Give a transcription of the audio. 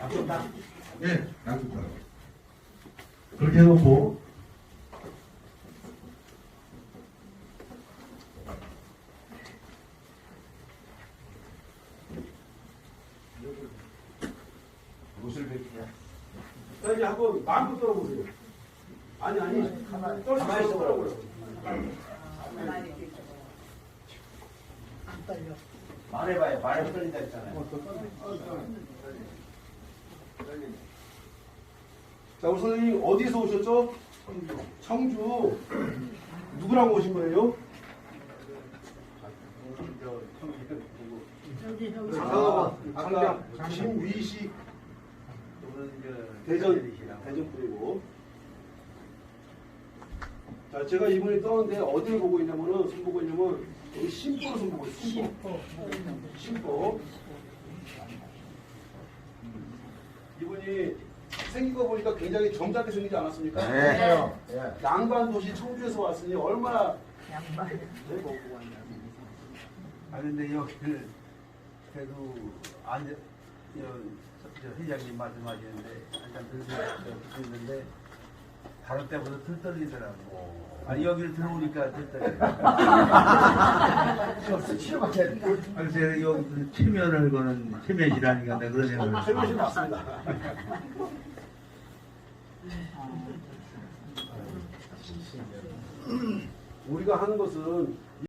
양쪽 다. 예, 양쪽 다. 그렇게 해놓고 옷을 벗기냐. 자, 이제 한번 마음껏 떨어보세요. 아니, 아니. 가만히 떨어보세요. 말해봐요. 말해 떨린다 했잖아요. 자, 우리 선생님 어디서 오셨죠? 청주. 청주. 누구랑 오신 거예요? 아까, 아까 김위식 대전, 대전 분이고. 자, 제가 이번에 떠는데 어디를 보고 있냐면은, 손 보고 있냐면, 여기 심보로 손 보고 있어요. 심보. 심보. 이분이 생긴 거 보니까 굉장히 점잖게 생기지 않았습니까? 네. 양반 도시 청주에서 왔으니 얼마나 아 근데 여기를 그래도 앉아 저, 저 회장님 말씀하시는데 한참 들으셨 있는데 다른 때보다 덜 떨리더라고. 아니 여기를 들어오니까 덜 떨려. 치료받아야 돼. 그래서 여기 그 체면을 거는 체면이라니까 내가 그런 생각을. 최면이 맞습니다. 우리가 하는 것은